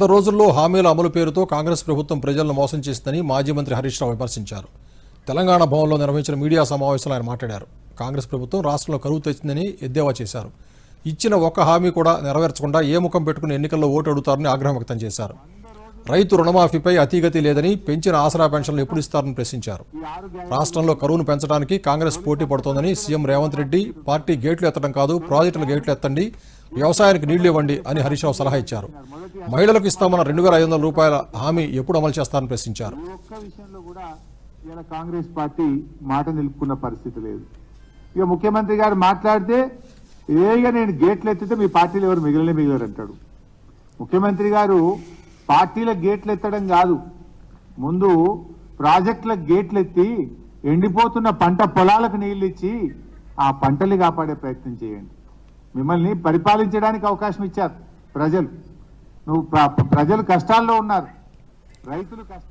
గత రోజుల్లో హామీల అమలు పేరుతో కాంగ్రెస్ ప్రభుత్వం ప్రజలను మోసం చేసిందని మాజీ మంత్రి హరీష్ రావు విమర్శించారు. తెలంగాణ భవన్లో నిర్వహించిన మీడియా సమావేశంలో ఆయన మాట్లాడారు. కాంగ్రెస్ ప్రభుత్వం రాష్ట్రంలో కరువు తెచ్చిందని ఎద్దేవా చేశారు. ఇచ్చిన ఒక్క హామీ కూడా నెరవేర్చకుండా ఏ ముఖం పెట్టుకుని ఎన్నికల్లో ఓటు అడుగుతారని ఆగ్రహం వ్యక్తం చేశారు. రైతు రుణమాఫీపై అతీగతి లేదని పెంచిన ఆసరా పెన్షన్లు ఎప్పుడు ఇస్తారని ప్రశ్నించారు. రాష్ట్రంలో కరువును పెంచడానికి కాంగ్రెస్ పోటీ పడుతోందని సీఎం రేవంత్ రెడ్డి పార్టీ గేట్లు ఎత్తడం కాదు ప్రాజెక్టుల గేట్లు ఎత్తండి వ్యవసాయానికి నీళ్ళు ఇవ్వండి అని హరీష్ సలహా ఇచ్చారు. మహిళలకు ఇస్తామన్న రెండు వేల ఐదు వందల రూపాయల హామీ ఎప్పుడు అమలు చేస్తారని ప్రశ్నించారు. విషయంలో కూడా ఇలా కాంగ్రెస్ పార్టీ మాట నిలుపుకున్న పరిస్థితి లేదు. ఇక ముఖ్యమంత్రి గారు మాట్లాడితే ఏగా నేను గేట్లు ఎత్తితే మీ పార్టీలు ఎవరు మిగిలిన మిగిలరు అంటాడు. ముఖ్యమంత్రి గారు పార్టీల గేట్లు ఎత్తడం కాదు. ముందు ప్రాజెక్టుల గేట్లు ఎత్తి ఎండిపోతున్న పంట పొలాలకు నీళ్ళు ఇచ్చి ఆ పంటలు కాపాడే ప్రయత్నం చేయండి. మిమ్మల్ని పరిపాలించడానికి అవకాశం ఇచ్చారు. ప్రజలు. నువ్వు ప్రజలు కష్టాల్లో ఉన్నారు. రైతులు కష్ట